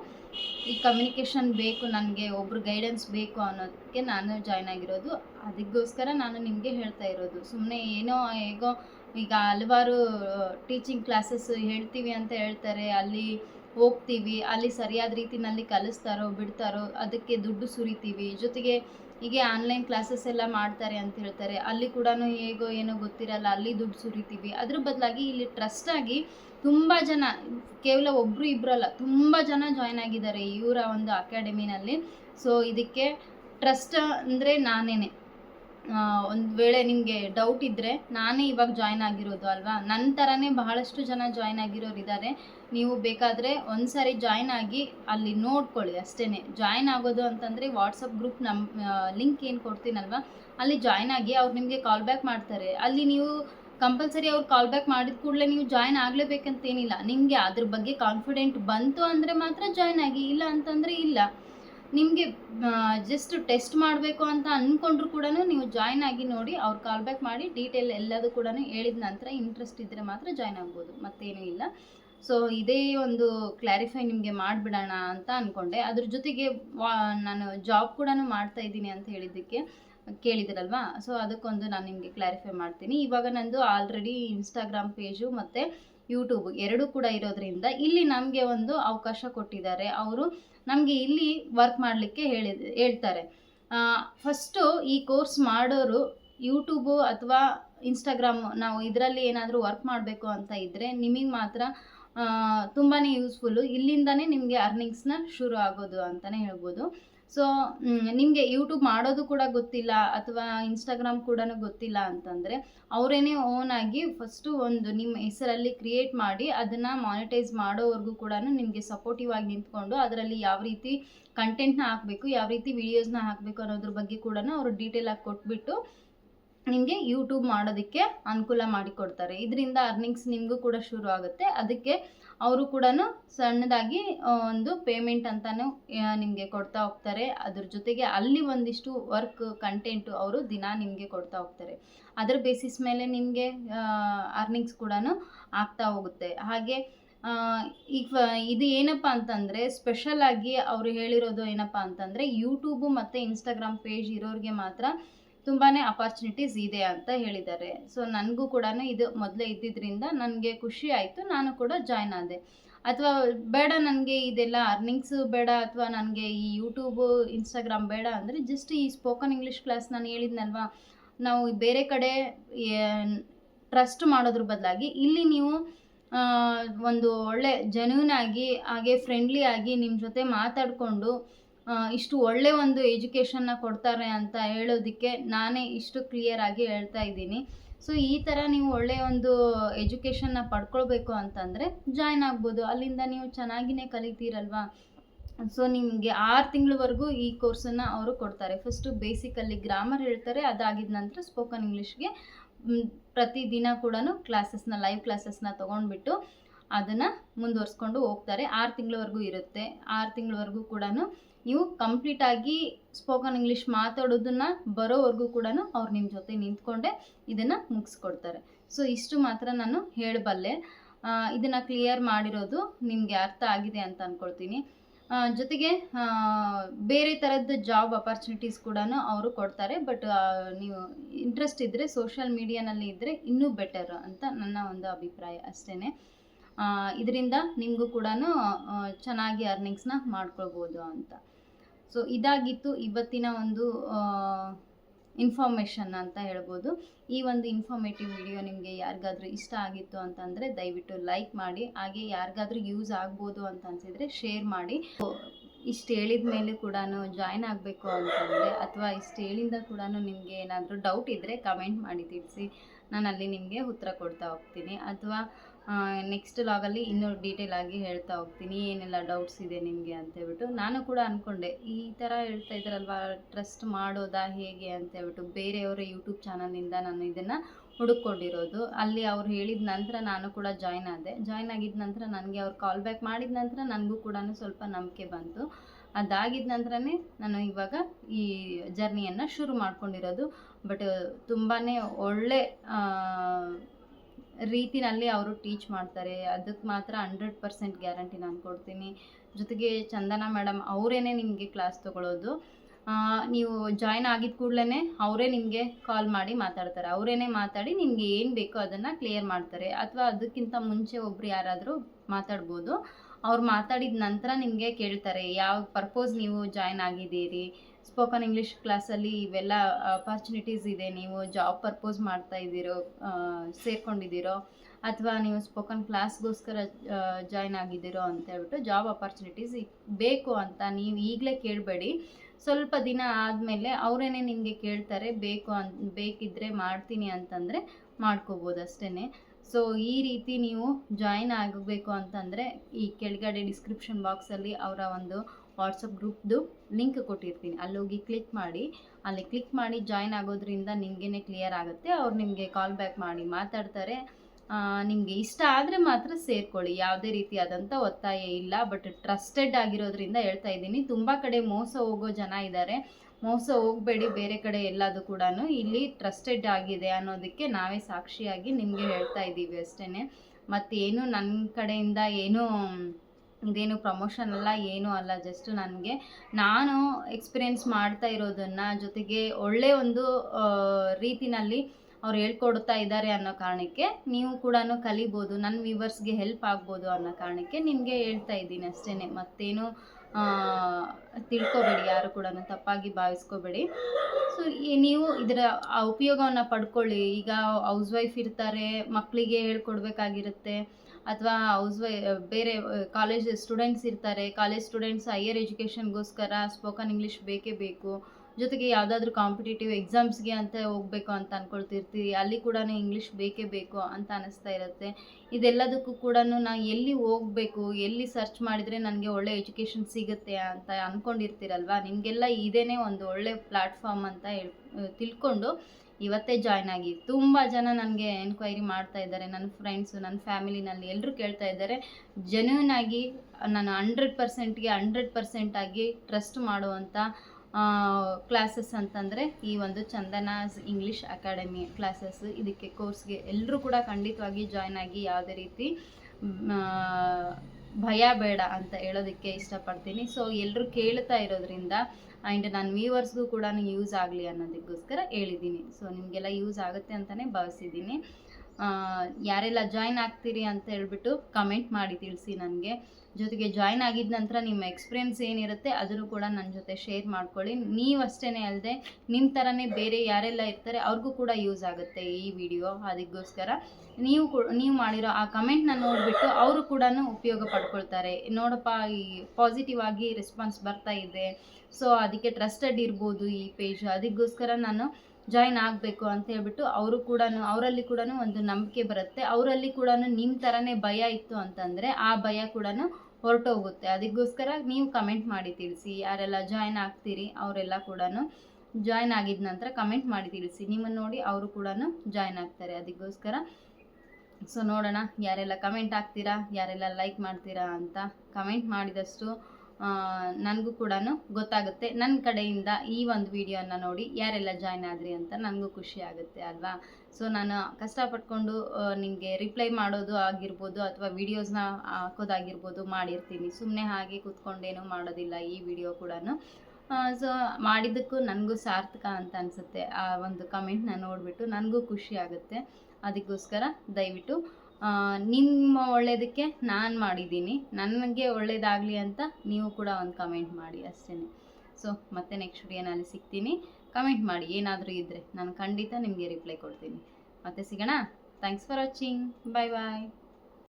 ಈ ಕಮ್ಯುನಿಕೇಷನ್ ಬೇಕು, ನನಗೆ ಒಬ್ರು ಗೈಡೆನ್ಸ್ ಬೇಕು ಅನ್ನೋದಕ್ಕೆ ನಾನು ಜಾಯ್ನ್ ಆಗಿರೋದು. ಅದಕ್ಕೋಸ್ಕರ ನಾನು ನಿಮಗೆ ಹೇಳ್ತಾ ಇರೋದು. ಸುಮ್ಮನೆ ಏನೋ ಹೇಗೋ ಈಗ ಹಲವಾರು ಟೀಚಿಂಗ್ ಕ್ಲಾಸಸ್ ಹೇಳ್ತೀವಿ ಅಂತ ಹೇಳ್ತಾರೆ. ಅಲ್ಲಿ ಹೋಗ್ತೀವಿ, ಅಲ್ಲಿ ಸರಿಯಾದ ರೀತಿನಲ್ಲಿ ಕಲಿಸ್ತಾರೋ, ಬಿಡ್ತಾರೋ, ಅದಕ್ಕೆ ದುಡ್ಡು ಸುರಿತೀವಿ. ಜೊತೆಗೆ ಹೀಗೆ ಆನ್ಲೈನ್ ಕ್ಲಾಸಸ್ ಎಲ್ಲ ಮಾಡ್ತಾರೆ ಅಂತ ಹೇಳ್ತಾರೆ. ಅಲ್ಲಿ ಕೂಡ ಹೇಗೋ ಏನೋ ಗೊತ್ತಿರಲ್ಲ, ಅಲ್ಲಿ ದುಡ್ಡು ಸುರಿತೀವಿ. ಅದ್ರ ಬದಲಾಗಿ ಇಲ್ಲಿ ಟ್ರಸ್ಟ್ ಆಗಿ ತುಂಬ ಜನ, ಕೇವಲ ಒಬ್ಬರು ಇಬ್ಬರಲ್ಲ ತುಂಬ ಜನ ಜಾಯ್ನ್ ಆಗಿದ್ದಾರೆ ಇವರ ಒಂದು ಅಕಾಡೆಮಿನಲ್ಲಿ ಸೊ ಇದಕ್ಕೆ ಟ್ರಸ್ಟ್ ಅಂದರೆ ನಾನೇನೆ. ಒಂದು ವೇಳೆ ನಿಮಗೆ ಡೌಟ್ ಇದ್ದರೆ ನಾನೇ ಇವಾಗ ಜಾಯ್ನ್ ಆಗಿರೋದು ಅಲ್ವಾ? ನನ್ನ ಥರನೇ ಬಹಳಷ್ಟು ಜನ ಜಾಯ್ನ್ ಆಗಿರೋರು ಇದ್ದಾರೆ ನೀವು ಬೇಕಾದರೆ ಒಂದು ಸಾರಿ ಜಾಯ್ನ್ ಆಗಿ ಅಲ್ಲಿ ನೋಡ್ಕೊಳ್ಳಿ ಅಷ್ಟೇ ಜಾಯ್ನ್ ಆಗೋದು ಅಂತಂದರೆ ವಾಟ್ಸಪ್ ಗ್ರೂಪ್ ನಮ್ಮ ಲಿಂಕ್ ಏನು ಕೊಡ್ತೀನಲ್ವ? ಅಲ್ಲಿ ಜಾಯ್ನ್ ಆಗಿ ಅವ್ರು ನಿಮಗೆ ಕಾಲ್ ಬ್ಯಾಕ್ ಮಾಡ್ತಾರೆ. ಅಲ್ಲಿ ನೀವು ಕಂಪಲ್ಸರಿ ಅವ್ರು ಕಾಲ್ ಬ್ಯಾಕ್ ಮಾಡಿದ ಕೂಡಲೇ ನೀವು ಜಾಯ್ನ್ ಆಗಲೇಬೇಕಂತೇನಿಲ್ಲ. ನಿಮಗೆ ಅದ್ರ ಬಗ್ಗೆ ಕಾನ್ಫಿಡೆಂಟ್ ಬಂತು ಅಂದರೆ ಮಾತ್ರ ಜಾಯ್ನ್ ಆಗಿ, ಇಲ್ಲ ಅಂತಂದರೆ ಇಲ್ಲ. ನಿಮಗೆ ಜಸ್ಟ್ ಟೆಸ್ಟ್ ಮಾಡಬೇಕು ಅಂತ ಅಂದ್ಕೊಂಡ್ರು ಕೂಡ ನೀವು ಜಾಯ್ನ್ ಆಗಿ ನೋಡಿ ಅವ್ರು ಕಾಲ್ ಬ್ಯಾಕ್ ಮಾಡಿ ಡೀಟೇಲ್ ಎಲ್ಲದೂ ಕೂಡ ಹೇಳಿದ ನಂತರ ಇಂಟ್ರೆಸ್ಟ್ ಇದ್ದರೆ ಮಾತ್ರ ಜಾಯ್ನ್ ಆಗ್ಬೋದು. ಮತ್ತೇನೂ ಇಲ್ಲ. ಸೊ ಇದೇ ಒಂದು ಕ್ಲಾರಿಫೈ ನಿಮಗೆ ಮಾಡಿಬಿಡೋಣ ಅಂತ ಅಂದ್ಕೊಂಡೆ ಅದ್ರ ಜೊತೆಗೆ ವಾ, ನಾನು ಜಾಬ್ ಕೂಡ ಮಾಡ್ತಾ ಇದ್ದೀನಿ ಅಂತ ಹೇಳಿದ್ದಕ್ಕೆ ಕೇಳಿದಿರಲ್ವಾ? ಸೊ ಅದಕ್ಕೊಂದು ನಾನು ನಿಮಗೆ ಕ್ಲಾರಿಫೈ ಮಾಡ್ತೀನಿ. ಇವಾಗ ನಂದು ಆಲ್ರೆಡಿ ಇನ್ಸ್ಟಾಗ್ರಾಮ್ ಪೇಜು ಮತ್ತು ಯೂಟ್ಯೂಬ್ ಎರಡೂ ಕೂಡ ಇರೋದ್ರಿಂದ ಇಲ್ಲಿ ನಮಗೆ ಒಂದು ಅವಕಾಶ ಕೊಟ್ಟಿದ್ದಾರೆ. ಅವರು ನಮಗೆ ಇಲ್ಲಿ ವರ್ಕ್ ಮಾಡಲಿಕ್ಕೆ ಹೇಳಿ ಹೇಳ್ತಾರೆ. ಫಸ್ಟು ಈ ಕೋರ್ಸ್ ಮಾಡೋರು ಯೂಟ್ಯೂಬು ಅಥವಾ ಇನ್ಸ್ಟಾಗ್ರಾಮು ನಾವು ಇದರಲ್ಲಿ ಏನಾದರೂ ವರ್ಕ್ ಮಾಡಬೇಕು ಅಂತ ಇದ್ದರೆ ನಿಮಗೆ ಮಾತ್ರ ತುಂಬಾ ಯೂಸ್ಫುಲ್ಲು ಇಲ್ಲಿಂದನೇ ನಿಮಗೆ ಅರ್ನಿಂಗ್ಸ್ನ ಶುರು ಆಗೋದು ಅಂತಲೇ ಹೇಳ್ಬೋದು. ಸೊ ನಿಮಗೆ ಯೂಟ್ಯೂಬ್ ಮಾಡೋದು ಕೂಡ ಗೊತ್ತಿಲ್ಲ ಅಥವಾ ಇನ್ಸ್ಟಾಗ್ರಾಮ್ ಕೂಡ ಗೊತ್ತಿಲ್ಲ ಅಂತಂದರೆ ಅವರೇನೇ ಓನಾಗಿ ಫಸ್ಟು ಒಂದು ನಿಮ್ಮ ಹೆಸರಲ್ಲಿ ಕ್ರಿಯೇಟ್ ಮಾಡಿ ಅದನ್ನು ಮಾನಿಟೈಸ್ ಮಾಡೋವರೆಗೂ ಕೂಡ ನಿಮಗೆ ಸಪೋರ್ಟಿವ್ ಆಗಿ ನಿಂತ್ಕೊಂಡು ಅದರಲ್ಲಿ ಯಾವ ರೀತಿ ಕಂಟೆಂಟ್ನ ಹಾಕಬೇಕು, ಯಾವ ರೀತಿ ವಿಡಿಯೋಸ್ನ ಹಾಕಬೇಕು ಅನ್ನೋದ್ರ ಬಗ್ಗೆ ಕೂಡ ಅವರು ಡೀಟೇಲಾಗಿ ಕೊಟ್ಬಿಟ್ಟು ನಿಮಗೆ ಯೂಟ್ಯೂಬ್ ಮಾಡೋದಕ್ಕೆ ಅನುಕೂಲ ಮಾಡಿಕೊಡ್ತಾರೆ. ಇದರಿಂದ ಅರ್ನಿಂಗ್ಸ್ ನಿಮಗೂ ಕೂಡ ಶುರು ಆಗುತ್ತೆ. ಅದಕ್ಕೆ ಅವರು ಕೂಡ ಸಣ್ಣದಾಗಿ ಒಂದು ಪೇಮೆಂಟ್ ಅಂತಲೂ ನಿಮಗೆ ಕೊಡ್ತಾ ಹೋಗ್ತಾರೆ. ಅದ್ರ ಜೊತೆಗೆ ಅಲ್ಲಿ ಒಂದಿಷ್ಟು ವರ್ಕ್ ಕಂಟೆಂಟು ಅವರು ದಿನ ನಿಮಗೆ ಕೊಡ್ತಾ ಹೋಗ್ತಾರೆ. ಅದರ ಬೇಸಿಸ್ ಮೇಲೆ ನಿಮಗೆ ಅರ್ನಿಂಗ್ಸ್ ಕೂಡ ಆಗ್ತಾ ಹೋಗುತ್ತೆ. ಹಾಗೆ ಈಗ ಇದು ಏನಪ್ಪ ಅಂತಂದರೆ ಸ್ಪೆಷಲ್ ಆಗಿ ಅವರು ಹೇಳಿರೋದು ಏನಪ್ಪ ಅಂತಂದರೆ ಯೂಟ್ಯೂಬು ಮತ್ತು ಇನ್ಸ್ಟಾಗ್ರಾಮ್ ಪೇಜ್ ಇರೋರಿಗೆ ಮಾತ್ರ ತುಂಬಾ ಅಪಾರ್ಚುನಿಟೀಸ್ ಇದೆ ಅಂತ ಹೇಳಿದ್ದಾರೆ. ಸೊ ನನಗೂ ಕೂಡ ಇದು ಮೊದಲೇ ಇದ್ದಿದ್ದರಿಂದ ನನಗೆ ಖುಷಿ ಆಯಿತು, ನಾನು ಕೂಡ ಜಾಯ್ನ್ ಆದೆ. ಅಥವಾ ಬೇಡ ನನಗೆ ಇದೆಲ್ಲ ಅರ್ನಿಂಗ್ಸು ಬೇಡ ಅಥವಾ ನನಗೆ ಈ ಯೂಟ್ಯೂಬು ಇನ್ಸ್ಟಾಗ್ರಾಮ್ ಬೇಡ ಅಂದರೆ ಜಸ್ಟ್ ಈ ಸ್ಪೋಕನ್ ಇಂಗ್ಲೀಷ್ ಕ್ಲಾಸ್ ನಾನು ಹೇಳಿದ್ನಲ್ವಾ? ನಾವು ಬೇರೆ ಕಡೆ ಟ್ರಸ್ಟ್ ಮಾಡೋದ್ರ ಬದಲಾಗಿ ಇಲ್ಲಿ ನೀವು ಒಂದು ಒಳ್ಳೆ ಜೆನ್ಯೂನ್ ಆಗಿ, ಹಾಗೆ ಫ್ರೆಂಡ್ಲಿ ಆಗಿ ನಿಮ್ಮ ಜೊತೆ ಮಾತಾಡಿಕೊಂಡು ಇಷ್ಟು ಒಳ್ಳೆ ಒಂದು ಎಜುಕೇಷನ್ನ ಕೊಡ್ತಾರೆ ಅಂತ ಹೇಳೋದಕ್ಕೆ ನಾನೇ ಇಷ್ಟು ಕ್ಲಿಯರ್ ಆಗಿ ಹೇಳ್ತಾ ಇದ್ದೀನಿ. ಸೊ ಈ ಥರ ನೀವು ಒಳ್ಳೆಯ ಒಂದು ಎಜುಕೇಷನ್ನ ಪಡ್ಕೊಳ್ಬೇಕು ಅಂತಂದರೆ ಜಾಯ್ನ್ ಆಗ್ಬೋದು. ಅಲ್ಲಿಂದ ನೀವು ಚೆನ್ನಾಗಿನೇ ಕಲಿತೀರಲ್ವಾ? ಸೊ ನಿಮಗೆ ಆರು ತಿಂಗಳವರೆಗೂ ಈ ಕೋರ್ಸನ್ನು ಅವರು ಕೊಡ್ತಾರೆ. ಫಸ್ಟು ಬೇಸಿಕಲ್ಲಿ ಗ್ರಾಮರ್ ಹೇಳ್ತಾರೆ, ಅದಾಗಿದ ನಂತರ ಸ್ಪೋಕನ್ ಇಂಗ್ಲೀಷ್ಗೆ ಪ್ರತಿದಿನ ಕೂಡ ಕ್ಲಾಸಸ್ನ ಲೈವ್ ಕ್ಲಾಸಸ್ನ ತೊಗೊಂಡ್ಬಿಟ್ಟು ಅದನ್ನು ಮುಂದುವರ್ಸ್ಕೊಂಡು ಹೋಗ್ತಾರೆ. ಆರು ತಿಂಗಳವರೆಗೂ ಇರುತ್ತೆ. ಆರು ತಿಂಗಳವರೆಗೂ ಕೂಡ ನೀವು ಕಂಪ್ಲೀಟಾಗಿ ಸ್ಪೋಕನ್ ಇಂಗ್ಲೀಷ್ ಮಾತಾಡೋದನ್ನು ಬರೋವರೆಗೂ ಕೂಡ ಅವ್ರು ನಿಮ್ಮ ಜೊತೆ ನಿಂತ್ಕೊಂಡೆ ಇದನ್ನು ಮುಗಿಸ್ಕೊಡ್ತಾರೆ. ಸೊ ಇಷ್ಟು ಮಾತ್ರ ನಾನು ಹೇಳಬಲ್ಲೆ. ಇದನ್ನು ಕ್ಲಿಯರ್ ಮಾಡಿರೋದು ನಿಮಗೆ ಅರ್ಥ ಆಗಿದೆ ಅಂತ ಅಂದ್ಕೊಳ್ತೀನಿ ಜೊತೆಗೆ ಬೇರೆ ಥರದ ಜಾಬ್ ಅಪರ್ಚುನಿಟೀಸ್ ಕೂಡ ಅವರು ಕೊಡ್ತಾರೆ. ಬಟ್ ನೀವು ಇಂಟ್ರೆಸ್ಟ್ ಇದ್ದರೆ ಸೋಷಿಯಲ್ ಮೀಡಿಯಾನಲ್ಲಿ ಇದ್ದರೆ ಇನ್ನೂ ಬೆಟರ್ ಅಂತ ನನ್ನ ಒಂದು ಅಭಿಪ್ರಾಯ ಅಷ್ಟೇ ಇದರಿಂದ ನಿಮಗೂ ಕೂಡ ಚೆನ್ನಾಗಿ ಅರ್ನಿಂಗ್ಸ್ನ ಮಾಡ್ಕೊಳ್ಬೋದು ಅಂತ. ಸೊ ಇದಾಗಿತ್ತು ಇವತ್ತಿನ ಒಂದು ಇನ್ಫಾರ್ಮೇಷನ್ ಅಂತ ಹೇಳ್ಬೋದು. ಈ ಒಂದು ಇನ್ಫಾರ್ಮೇಟಿವ್ ವಿಡಿಯೋ ನಿಮಗೆ ಯಾರಿಗಾದರೂ ಇಷ್ಟ ಆಗಿತ್ತು ಅಂತಂದರೆ ದಯವಿಟ್ಟು ಲೈಕ್ ಮಾಡಿ. ಹಾಗೆ ಯಾರಿಗಾದರೂ ಯೂಸ್ ಆಗ್ಬೋದು ಅಂತ ಅನಿಸಿದರೆ ಶೇರ್ ಮಾಡಿ. ಇಷ್ಟು ಹೇಳಿದ ಮೇಲೆ ಕೂಡ ಜಾಯ್ನ್ ಆಗಬೇಕು ಅಂತಂದರೆ ಅಥವಾ ಇಷ್ಟು ಹೇಳಿಂದ ಕೂಡ ನಿಮಗೆ ಏನಾದರೂ ಡೌಟ್ ಇದ್ದರೆ ಕಮೆಂಟ್ ಮಾಡಿ ತಿಳಿಸಿ. ನಾನು ಅಲ್ಲಿ ನಿಮಗೆ ಉತ್ತರ ಕೊಡ್ತಾ ಹೋಗ್ತೀನಿ. ಅಥವಾ ನೆಕ್ಸ್ಟ್ ಲಾಗಲ್ಲಿ ಇನ್ನೂ ಡೀಟೇಲ್ ಆಗಿ ಹೇಳ್ತಾ ಹೋಗ್ತೀನಿ. ಏನೆಲ್ಲ ಡೌಟ್ಸ್ ಇದೆ ನಿಮಗೆ ಅಂತ ಹೇಳ್ಬಿಟ್ಟು. ನಾನು ಕೂಡ ಅಂದ್ಕೊಂಡೆ ಈ ಥರ ಹೇಳ್ತಾ ಇದ್ದಾರಲ್ವ ಟ್ರಸ್ಟ್ ಮಾಡೋದಾ ಹೇಗೆ ಅಂತ ಹೇಳ್ಬಿಟ್ಟು. ಬೇರೆಯವರ ಯೂಟ್ಯೂಬ್ ಚಾನಲ್ನಿಂದ ನಾನು ಇದನ್ನು ಹುಡುಕೊಂಡಿರೋದು ಅಲ್ಲಿ ಅವ್ರು ಹೇಳಿದ ನಂತರ ನಾನು ಕೂಡ ಜಾಯ್ನ್ ಆದೆ. ಜಾಯ್ನ್ ಆಗಿದ ನಂತರ ನನಗೆ ಅವ್ರು ಕಾಲ್ ಬ್ಯಾಕ್ ಮಾಡಿದ ನಂತರ ನನಗೂ ಕೂಡ ಸ್ವಲ್ಪ ನಂಬಿಕೆ ಬಂತು. ಅದಾಗಿದ ನಂತರನೇ ನಾನು ಇವಾಗ ಈ ಜರ್ನಿಯನ್ನು ಶುರು ಮಾಡ್ಕೊಂಡಿರೋದು. ಬಟ್ ತುಂಬಾ ಒಳ್ಳೆ ರೀತಿನಲ್ಲಿ ಅವರು ಟೀಚ್ ಮಾಡ್ತಾರೆ. ಅದಕ್ಕೆ ಮಾತ್ರ ಹಂಡ್ರೆಡ್ ಪರ್ಸೆಂಟ್ ಗ್ಯಾರಂಟಿ ನಾನು ಕೊಡ್ತೀನಿ. ಜೊತೆಗೆ ಚಂದನ ಮೇಡಮ್ ಅವರೇನೆ ನಿಮಗೆ ಕ್ಲಾಸ್ ತೊಗೊಳೋದು. ನೀವು ಜಾಯ್ನ್ ಆಗಿದ ಕೂಡಲೇ ಅವರೇ ನಿಮಗೆ ಕಾಲ್ ಮಾಡಿ ಮಾತಾಡ್ತಾರೆ. ಅವರೇನೆ ಮಾತಾಡಿ ನಿಮಗೆ ಏನು ಬೇಕೋ ಅದನ್ನು ಕ್ಲಿಯರ್ ಮಾಡ್ತಾರೆ. ಅಥವಾ ಅದಕ್ಕಿಂತ ಮುಂಚೆ ಒಬ್ರು ಯಾರಾದರೂ ಮಾತಾಡ್ಬೋದು. ಅವ್ರು ಮಾತಾಡಿದ ನಂತರ ನಿಮಗೆ ಕೇಳ್ತಾರೆ, ಯಾವ ಪರ್ಪೋಸ್ ನೀವು ಜಾಯ್ನ್ ಆಗಿದ್ದೀರಿ? ಸ್ಪೋಕನ್ ಇಂಗ್ಲೀಷ್ ಕ್ಲಾಸಲ್ಲಿ ಇವೆಲ್ಲ ಅಪರ್ಚುನಿಟೀಸ್ ಇದೆ. ನೀವು ಜಾಬ್ ಪರ್ಪೋಸ್ ಮಾಡ್ತಾ ಇದ್ದೀರೋ ಸೇರ್ಕೊಂಡಿದ್ದೀರೋ, ಅಥವಾ ನೀವು ಸ್ಪೋಕನ್ ಕ್ಲಾಸ್ಗೋಸ್ಕರ ಜಾಯ್ನ್ ಆಗಿದ್ದೀರೋ ಅಂತ ಹೇಳ್ಬಿಟ್ಟು ಜಾಬ್ ಅಪಾರ್ಚುನಿಟೀಸ್ ಬೇಕು ಅಂತ ನೀವು ಈಗಲೇ ಕೇಳಬೇಡಿ. ಸ್ವಲ್ಪ ದಿನ ಆದಮೇಲೆ ಅವರೇನೆ ನಿಮಗೆ ಕೇಳ್ತಾರೆ, ಬೇಕು ಅನ್ ಬೇಕಿದ್ದರೆ ಮಾಡ್ತೀನಿ ಅಂತಂದರೆ ಮಾಡ್ಕೋಬೋದು ಅಷ್ಟೇ ಸೊ ಈ ರೀತಿ ನೀವು ಜಾಯ್ನ್ ಆಗಬೇಕು ಅಂತಂದರೆ ಈ ಕೆಳಗಡೆ ಡಿಸ್ಕ್ರಿಪ್ಷನ್ ಬಾಕ್ಸಲ್ಲಿ ಅವರ ಒಂದು ವಾಟ್ಸಪ್ ಗ್ರೂಪ್ದು ಲಿಂಕ್ ಕೊಟ್ಟಿರ್ತೀನಿ. ಅಲ್ಲಿ ಹೋಗಿ ಕ್ಲಿಕ್ ಮಾಡಿ, ಅಲ್ಲಿ ಕ್ಲಿಕ್ ಮಾಡಿ ಜಾಯ್ನ್ ಆಗೋದ್ರಿಂದ ನಿಮಗೇ ಕ್ಲಿಯರ್ ಆಗುತ್ತೆ. ಅವ್ರು ನಿಮಗೆ ಕಾಲ್ ಬ್ಯಾಕ್ ಮಾಡಿ ಮಾತಾಡ್ತಾರೆ. ನಿಮಗೆ ಇಷ್ಟ ಆದರೆ ಮಾತ್ರ ಸೇರ್ಕೊಳ್ಳಿ. ಯಾವುದೇ ರೀತಿಯಾದಂಥ ಒತ್ತಾಯ ಇಲ್ಲ. ಬಟ್ ಟ್ರಸ್ಟೆಡ್ ಆಗಿರೋದ್ರಿಂದ ಹೇಳ್ತಾ ಇದ್ದೀನಿ. ತುಂಬ ಕಡೆ ಮೋಸ ಹೋಗೋ ಜನ ಇದ್ದಾರೆ. ಮೋಸ ಹೋಗಬೇಡಿ. ಬೇರೆ ಕಡೆ ಎಲ್ಲದು ಕೂಡ ಇಲ್ಲಿ ಟ್ರಸ್ಟೆಡ್ ಆಗಿದೆ ಅನ್ನೋದಕ್ಕೆ ನಾವೇ ಸಾಕ್ಷಿಯಾಗಿ ನಿಮಗೆ ಹೇಳ್ತಾ ಇದ್ದೀವಿ ಅಷ್ಟೇ ಮತ್ತೇನು ನನ್ನ ಕಡೆಯಿಂದ ಏನೂ ಇದೇನು ಪ್ರಮೋಷನ್ ಅಲ್ಲ, ಏನೂ ಅಲ್ಲ ಜಸ್ಟ್ ನನಗೆ. ನಾನು ಎಕ್ಸ್ಪೀರಿಯೆನ್ಸ್ ಮಾಡ್ತಾ ಇರೋದನ್ನು ಜೊತೆಗೆ ಒಳ್ಳೆ ಒಂದು ರೀತಿನಲ್ಲಿ ಅವ್ರು ಹೇಳ್ಕೊಡ್ತಾ ಇದ್ದಾರೆ ಅನ್ನೋ ಕಾರಣಕ್ಕೆ ನೀವು ಕೂಡ ಕಲಿಬೋದು ನನ್ನ ವ್ಯೂವರ್ಸ್ಗೆ ಹೆಲ್ಪ್ ಆಗ್ಬೋದು ಅನ್ನೋ ಕಾರಣಕ್ಕೆ ನಿಮಗೆ ಹೇಳ್ತಾ ಇದ್ದೀನಿ ಅಷ್ಟೇ ಮತ್ತೇನು ತಿಳ್ಕೊಬೇಡಿ, ಯಾರು ಕೂಡ ತಪ್ಪಾಗಿ ಭಾವಿಸ್ಕೋಬೇಡಿ. ಸೊ ನೀವು ಇದರ ಉಪಯೋಗವನ್ನು ಪಡ್ಕೊಳ್ಳಿ. ಈಗ ಹೌಸ್ ವೈಫ್ ಇರ್ತಾರೆ ಮಕ್ಕಳಿಗೆ ಹೇಳ್ಕೊಡ್ಬೇಕಾಗಿರುತ್ತೆ. ಅಥವಾ ಹೌಸ್ ವೈ ಬೇರೆ ಕಾಲೇಜ್ ಸ್ಟೂಡೆಂಟ್ಸ್ ಇರ್ತಾರೆ ಕಾಲೇಜ್ ಸ್ಟೂಡೆಂಟ್ಸ್ ಹೈಯರ್ ಎಜುಕೇಷನ್ಗೋಸ್ಕರ ಸ್ಪೋಕನ್ ಇಂಗ್ಲೀಷ್ ಬೇಕೇ ಬೇಕು. ಜೊತೆಗೆ ಯಾವುದಾದ್ರೂ ಕಾಂಪಿಟೇಟಿವ್ ಎಕ್ಸಾಮ್ಸ್ಗೆ ಅಂತ ಹೋಗ್ಬೇಕು ಅಂತ ಅಂದ್ಕೊಳ್ತಿರ್ತೀವಿ ಅಲ್ಲಿ ಕೂಡ ಇಂಗ್ಲೀಷ್ ಬೇಕೇ ಬೇಕು ಅಂತ ಅನ್ನಿಸ್ತಾ ಇರುತ್ತೆ. ಇದೆಲ್ಲದಕ್ಕೂ ಕೂಡ ನಾ ಎಲ್ಲಿ ಹೋಗಬೇಕು, ಎಲ್ಲಿ ಸರ್ಚ್ ಮಾಡಿದರೆ ನನಗೆ ಒಳ್ಳೆ ಎಜುಕೇಷನ್ ಸಿಗುತ್ತೆ ಅಂತ ಅಂದ್ಕೊಂಡಿರ್ತೀರಲ್ವ ನಿಮಗೆಲ್ಲ ಇದೇ ಒಂದು ಒಳ್ಳೆ ಪ್ಲಾಟ್ಫಾರ್ಮ್ ಅಂತ ಹೇಳ್ ತಿಳ್ಕೊಂಡು ಇವತ್ತೇ ಜಾಯ್ನ್ ಆಗಿ. ತುಂಬ ಜನ ನನಗೆ ಎನ್ಕ್ವೈರಿ ಮಾಡ್ತಾ ಇದ್ದಾರೆ. ನನ್ನ ಫ್ರೆಂಡ್ಸು ನನ್ನ ಫ್ಯಾಮಿಲಿನಲ್ಲಿ ಎಲ್ಲರೂ ಕೇಳ್ತಾ ಇದ್ದಾರೆ. ಜೆನ್ಯೂನ್ ಆಗಿ ನಾನು ಹಂಡ್ರೆಡ್ ಪರ್ಸೆಂಟ್ಗೆ ಹಂಡ್ರೆಡ್ ಪರ್ಸೆಂಟ್ ಆಗಿ ಟ್ರಸ್ಟ್ ಮಾಡುವಂಥ ಕ್ಲಾಸಸ್ ಅಂತಂದರೆ ಈ ಒಂದು ಚಂದನಾಸ್ ಇಂಗ್ಲೀಷ್ ಅಕಾಡೆಮಿ ಕ್ಲಾಸಸ್ ಇದಕ್ಕೆ ಕೋರ್ಸ್ಗೆ ಎಲ್ಲರೂ ಕೂಡ ಖಂಡಿತವಾಗಿ ಜಾಯ್ನ್ ಆಗಿ ಯಾವುದೇ ರೀತಿ ಭಯ ಬೇಡ ಅಂತ ಹೇಳೋದಕ್ಕೆ ಇಷ್ಟಪಡ್ತೀನಿ. ಸೊ ಎಲ್ಲರೂ ಕೇಳ್ತಾ ಇರೋದ್ರಿಂದ ಆ್ಯಂಡ್ ನನ್ನ ವ್ಯೂವರ್ಸ್ಗೂ ಕೂಡ ಯೂಸ್ ಆಗಲಿ ಅನ್ನೋದಕ್ಕೋಸ್ಕರ ಹೇಳಿದ್ದೀನಿ. ಸೊ ನಿಮಗೆಲ್ಲ ಯೂಸ್ ಆಗುತ್ತೆ ಅಂತಲೇ ಭಾವಿಸಿದ್ದೀನಿ. ಯಾರೆಲ್ಲ ಜಾಯ್ನ್ ಆಗ್ತೀರಿ ಅಂತ ಹೇಳ್ಬಿಟ್ಟು ಕಮೆಂಟ್ ಮಾಡಿ ತಿಳಿಸಿ ನನಗೆ. ಜೊತೆಗೆ ಜಾಯ್ನ್ ಆಗಿದ ನಂತರ ನಿಮ್ಮ ಎಕ್ಸ್ಪೀರಿಯನ್ಸ್ ಏನಿರುತ್ತೆ, ಅದನ್ನು ಕೂಡ ನನ್ನ ಜೊತೆ ಶೇರ್ ಮಾಡ್ಕೊಳ್ಳಿ. ನೀವು ಅಷ್ಟೇ ಅಲ್ಲದೆ ನಿಮ್ಮ ಥರನೇ ಬೇರೆ ಯಾರೆಲ್ಲ ಇರ್ತಾರೆ, ಅವ್ರಿಗೂ ಕೂಡ ಯೂಸ್ ಆಗುತ್ತೆ ಈ ವಿಡಿಯೋ ಅದಕ್ಕೋಸ್ಕರ ನೀವು ಕೂ ನೀವು ಮಾಡಿರೋ ಆ ಕಮೆಂಟ್ನ ನೋಡಿಬಿಟ್ಟು ಅವರು ಕೂಡ ಉಪಯೋಗ ಪಡ್ಕೊಳ್ತಾರೆ. ನೋಡಪ್ಪ, ಈ ಪಾಸಿಟಿವ್ ಆಗಿ ರೆಸ್ಪಾನ್ಸ್ ಬರ್ತಾ ಇದೆ. ಸೊ ಅದಕ್ಕೆ ಟ್ರಸ್ಟೆಡ್ ಇರ್ಬೋದು ಈ ಪೇಜ್ ಅದಕ್ಕೋಸ್ಕರ ನಾನು ಜಾಯಿನ್ ಆಗಬೇಕು ಅಂತ ಹೇಳ್ಬಿಟ್ಟು ಅವರು ಕೂಡ ಅವರಲ್ಲಿ ಕೂಡ ಒಂದು ನಂಬಿಕೆ ಬರುತ್ತೆ. ಅವರಲ್ಲಿ ಕೂಡ ನಿಮ್ಮ ಥರನೇ ಭಯ ಇತ್ತು ಅಂತಂದರೆ ಆ ಭಯ ಕೂಡ ಹೊರಟೋಗುತ್ತೆ. ಅದಕ್ಕೋಸ್ಕರ ನೀವು ಕಮೆಂಟ್ ಮಾಡಿ ತಿಳಿಸಿ. ಯಾರೆಲ್ಲ ಜಾಯ್ನ್ ಆಗ್ತೀರಿ, ಅವರೆಲ್ಲ ಕೂಡ ಜಾಯ್ನ್ ಆಗಿದ ನಂತರ ಕಮೆಂಟ್ ಮಾಡಿ ತಿಳಿಸಿ. ನಿಮ್ಮನ್ನು ನೋಡಿ ಅವರು ಕೂಡ ಜಾಯ್ನ್ ಆಗ್ತಾರೆ. ಅದಕ್ಕೋಸ್ಕರ ಸೊ ನೋಡೋಣ, ಯಾರೆಲ್ಲ ಕಮೆಂಟ್ ಹಾಕ್ತೀರಾ, ಯಾರೆಲ್ಲ ಲೈಕ್ ಮಾಡ್ತೀರಾ ಅಂತ ಕಮೆಂಟ್ ಮಾಡಿದಷ್ಟು ನನಗೂ ಕೂಡ ಗೊತ್ತಾಗುತ್ತೆ. ನನ್ನ ಕಡೆಯಿಂದ ಈ ಒಂದು ವಿಡಿಯೋನ ನೋಡಿ ಯಾರೆಲ್ಲ ಜಾಯ್ನ್ ಆದ್ರಿ ಅಂತ ನನಗೂ ಖುಷಿ ಆಗುತ್ತೆ ಅಲ್ವಾ? ಸೊ ನಾನು ಕಷ್ಟಪಟ್ಕೊಂಡು ನಿಮಗೆ ರಿಪ್ಲೈ ಮಾಡೋದು ಆಗಿರ್ಬೋದು ಅಥವಾ ವೀಡಿಯೋಸ್ನ ಹಾಕೋದಾಗಿರ್ಬೋದು ಮಾಡಿರ್ತೀನಿ. ಸುಮ್ಮನೆ ಹಾಗೆ ಕೂತ್ಕೊಂಡೇನೂ ಮಾಡೋದಿಲ್ಲ ಈ ವಿಡಿಯೋ ಕೂಡ ಸೊ ಮಾಡಿದ್ದಕ್ಕೂ ನನಗೂ ಸಾರ್ಥಕ ಅಂತ ಅನಿಸುತ್ತೆ. ಆ ಒಂದು ಕಮೆಂಟ್ನ ನೋಡಿಬಿಟ್ಟು ನನಗೂ ಖುಷಿ ಆಗುತ್ತೆ. ಅದಕ್ಕೋಸ್ಕರ ದಯವಿಟ್ಟು ನಿಮ್ಮ ಒಳ್ಳೆಯದಕ್ಕೆ ನಾನು ಮಾಡಿದ್ದೀನಿ. ನನಗೆ ಒಳ್ಳೇದಾಗಲಿ ಅಂತ ನೀವು ಕೂಡ ಒಂದು ಕಮೆಂಟ್ ಮಾಡಿ ಅಷ್ಟೇ ಸೊ ಮತ್ತೆ ನೆಕ್ಸ್ಟ್ ವಿಡಿಯೋನಲ್ಲಿ ಸಿಗ್ತೀನಿ. ಕಮೆಂಟ್ ಮಾಡಿ, ಏನಾದರೂ ಇದ್ದರೆ ನಾನು ಖಂಡಿತ ನಿಮಗೆ ರಿಪ್ಲೈ ಕೊಡ್ತೀನಿ. ಮತ್ತೆ ಸಿಗೋಣ? Thanks for watching bye bye